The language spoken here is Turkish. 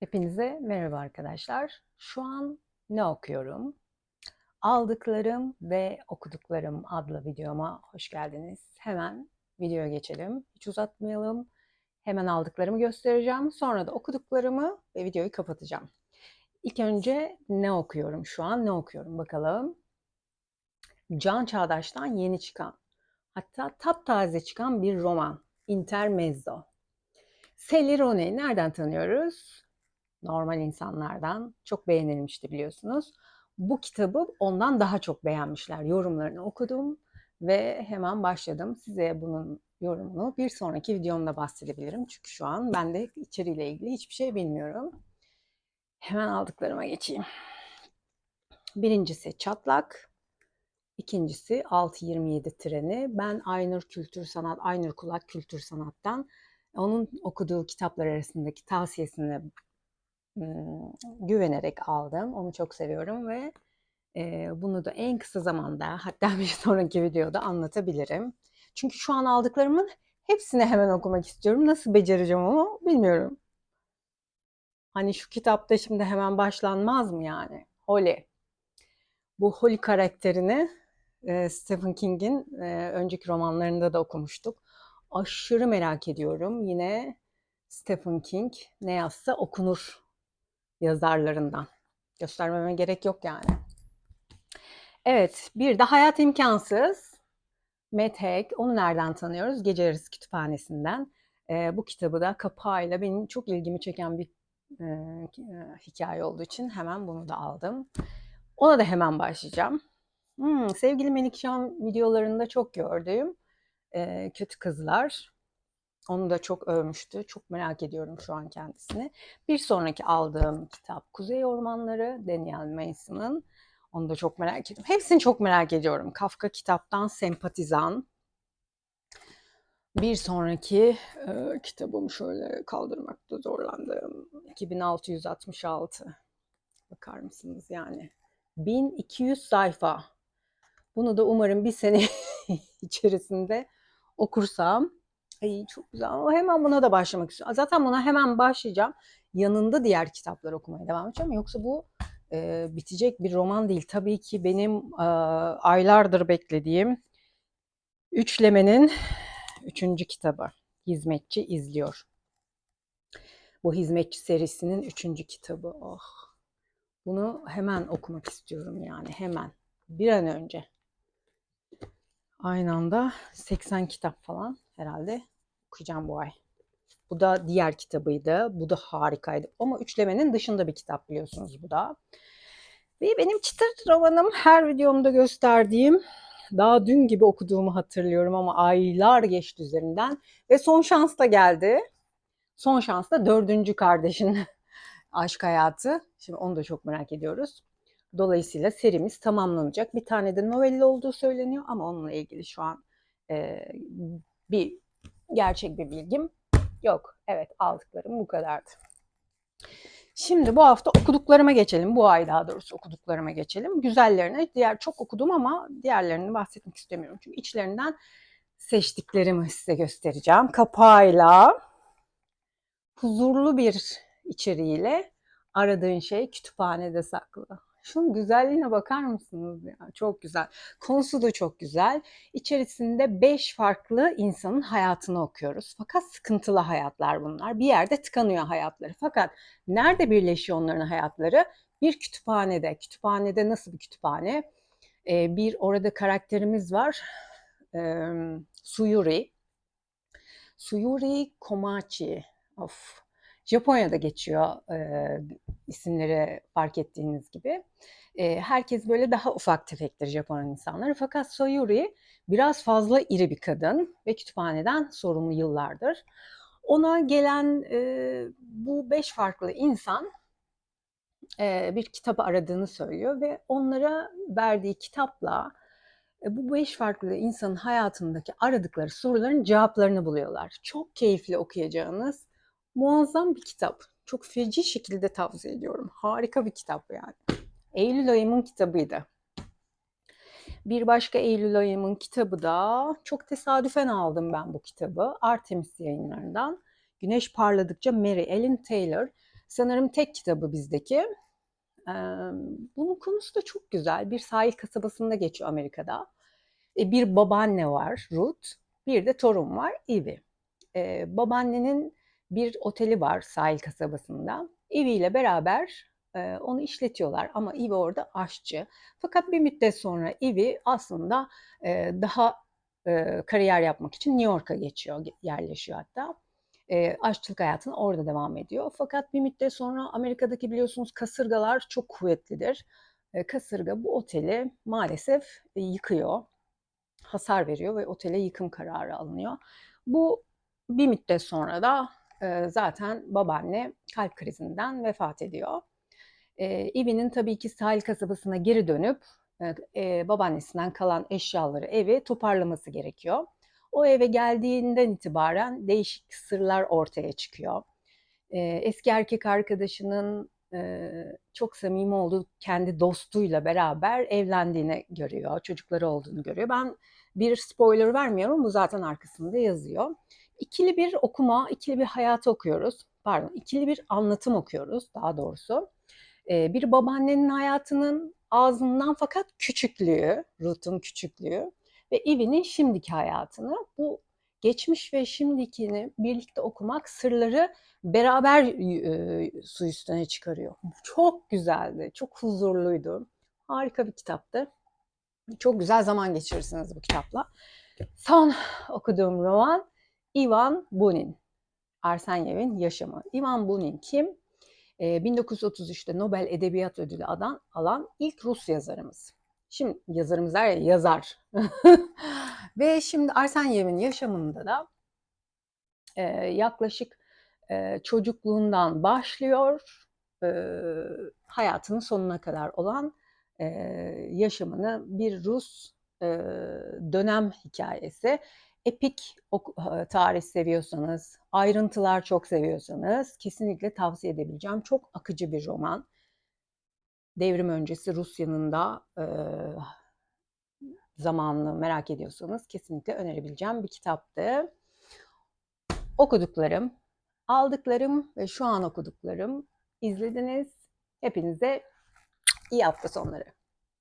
Hepinize merhaba arkadaşlar. Şu an ne okuyorum? Aldıklarım ve okuduklarım adlı videoma hoş geldiniz. Hemen videoya geçelim. Hiç uzatmayalım. Hemen aldıklarımı göstereceğim. Sonra da okuduklarımı ve videoyu kapatacağım. İlk önce ne okuyorum şu an? Ne okuyorum bakalım. Can Çağdaş'tan yeni çıkan, hatta taptaze çıkan bir roman. Intermezzo. Sally Rooney nereden tanıyoruz? Normal insanlardan çok beğenilmişti biliyorsunuz. Bu kitabı ondan daha çok beğenmişler. Yorumlarını okudum ve hemen başladım. Size bunun yorumunu bir sonraki videomda bahsedebilirim. Çünkü şu an ben de içeriğiyle ilgili hiçbir şey bilmiyorum. Hemen aldıklarıma geçeyim. Birincisi Çatlak. İkincisi 627 treni. Ben Aynur Kültür Sanat, Aynur Kulak Kültür Sanat'tan onun okuduğu kitaplar arasındaki tavsiyesini güvenerek aldım. Onu çok seviyorum ve bunu da en kısa zamanda hatta bir sonraki videoda anlatabilirim. Çünkü şu an aldıklarımın hepsini hemen okumak istiyorum. Nasıl becereceğim onu bilmiyorum. Hani şu kitapta şimdi hemen başlanmaz mı yani? Holly. Bu Holly karakterini Stephen King'in önceki romanlarında da okumuştuk. Aşırı merak ediyorum. Yine Stephen King ne yazsa okunur yazarlarından. Göstermeme gerek yok yani. Evet, bir de Hayat İmkansız. Haig, onu nereden tanıyoruz? Gece Yarısı Kütüphanesi'nden. E, bu kitabı da kapağıyla benim çok ilgimi çeken bir e, hikaye olduğu için hemen bunu da aldım. Ona da hemen başlayacağım. Hmm, sevgili Melikşan videolarında çok gördüğüm e, kötü kızlar. Onu da çok övmüştü. Çok merak ediyorum şu an kendisini. Bir sonraki aldığım kitap Kuzey Ormanları, Daniel Mason'ın. Onu da çok merak ediyorum. Hepsini çok merak ediyorum. Kafka kitaptan Sempatizan. Bir sonraki e, kitabım şöyle kaldırmakta zorlandım. 2666. Bakar mısınız yani? 1200 sayfa. Bunu da umarım bir sene içerisinde okursam Ay çok güzel. Ama hemen buna da başlamak istiyorum. Zaten buna hemen başlayacağım. Yanında diğer kitapları okumaya devam edeceğim. Yoksa bu e, bitecek bir roman değil. Tabii ki benim e, aylardır beklediğim Üçleme'nin üçüncü kitabı. Hizmetçi izliyor. Bu Hizmetçi serisinin üçüncü kitabı. Oh. Bunu hemen okumak istiyorum yani hemen. Bir an önce. Aynı anda 80 kitap falan herhalde okuyacağım bu ay. Bu da diğer kitabıydı. Bu da harikaydı. Ama üçlemenin dışında bir kitap biliyorsunuz bu da. Ve benim çıtır romanım her videomda gösterdiğim daha dün gibi okuduğumu hatırlıyorum ama aylar geçti üzerinden. Ve son şans da geldi. Son şans da dördüncü kardeşin aşk hayatı. Şimdi onu da çok merak ediyoruz. Dolayısıyla serimiz tamamlanacak. Bir tane de novelli olduğu söyleniyor ama onunla ilgili şu an e, bir gerçek bir bilgim yok. Evet aldıklarım bu kadardı. Şimdi bu hafta okuduklarıma geçelim. Bu ay daha doğrusu okuduklarıma geçelim. Güzellerine diğer çok okudum ama diğerlerini bahsetmek istemiyorum. Çünkü içlerinden seçtiklerimi size göstereceğim. Kapağıyla huzurlu bir içeriğiyle aradığın şey kütüphanede saklı. Şunun güzelliğine bakar mısınız ya? Çok güzel. Konusu da çok güzel. İçerisinde beş farklı insanın hayatını okuyoruz. Fakat sıkıntılı hayatlar bunlar. Bir yerde tıkanıyor hayatları. Fakat nerede birleşiyor onların hayatları? Bir kütüphanede. Kütüphanede nasıl bir kütüphane? Ee, bir orada karakterimiz var. Ee, Suyuri. Suyuri Komachi. Of Japonya'da geçiyor e, isimleri fark ettiğiniz gibi. E, herkes böyle daha ufak tefektir Japon insanları. Fakat Sayuri biraz fazla iri bir kadın ve kütüphaneden sorumlu yıllardır. Ona gelen e, bu beş farklı insan e, bir kitabı aradığını söylüyor ve onlara verdiği kitapla e, bu beş farklı insanın hayatındaki aradıkları soruların cevaplarını buluyorlar. Çok keyifli okuyacağınız Muazzam bir kitap. Çok feci şekilde tavsiye ediyorum. Harika bir kitap yani. Eylül ayımın kitabıydı. Bir başka Eylül ayımın kitabı da çok tesadüfen aldım ben bu kitabı. Artemis yayınlarından. Güneş parladıkça Mary Ellen Taylor. Sanırım tek kitabı bizdeki. Bunun konusu da çok güzel. Bir sahil kasabasında geçiyor Amerika'da. E, bir babaanne var Ruth, bir de torun var Ivy. Babaannenin bir oteli var sahil kasabasında. Ivy ile beraber e, onu işletiyorlar ama Ivy orada aşçı. Fakat bir müddet sonra Ivy aslında e, daha e, kariyer yapmak için New York'a geçiyor, yerleşiyor hatta. E, aşçılık hayatına orada devam ediyor. Fakat bir müddet sonra Amerika'daki biliyorsunuz kasırgalar çok kuvvetlidir. E, kasırga bu oteli maalesef e, yıkıyor, hasar veriyor ve otele yıkım kararı alınıyor. Bu bir müddet sonra da e, zaten babaanne kalp krizinden vefat ediyor. E, Ivy'nin tabii ki sahil kasabasına geri dönüp e, babaannesinden kalan eşyaları evi toparlaması gerekiyor. O eve geldiğinden itibaren değişik sırlar ortaya çıkıyor. Eski erkek arkadaşının çok samimi olduğu kendi dostuyla beraber evlendiğini görüyor, çocukları olduğunu görüyor. Ben bir spoiler vermiyorum, bu zaten arkasında yazıyor. İkili bir okuma, ikili bir hayatı okuyoruz. Pardon, ikili bir anlatım okuyoruz daha doğrusu. E, bir babaannenin hayatının ağzından fakat küçüklüğü, Ruth'un küçüklüğü ve Ivy'nin şimdiki hayatını bu geçmiş ve şimdikini birlikte okumak sırları beraber e, su üstüne çıkarıyor. Çok güzeldi, çok huzurluydu. Harika bir kitaptı. Çok güzel zaman geçirirsiniz bu kitapla. Son okuduğum roman Ivan Bunin. Arsenyev'in Yaşamı. Ivan Bunin kim? Ee, 1933'te Nobel Edebiyat Ödülü adan, alan ilk Rus yazarımız. Şimdi yazarımız der ya yazar. Ve şimdi Arsenyev'in yaşamında da e, yaklaşık e, çocukluğundan başlıyor e, hayatının sonuna kadar olan e, yaşamını bir Rus e, dönem hikayesi. Epik tarih seviyorsanız, ayrıntılar çok seviyorsanız kesinlikle tavsiye edebileceğim. Çok akıcı bir roman. Devrim öncesi Rusya'nın da e, zamanını merak ediyorsanız kesinlikle önerebileceğim bir kitaptı. Okuduklarım, aldıklarım ve şu an okuduklarım izlediniz. Hepinize iyi hafta sonları.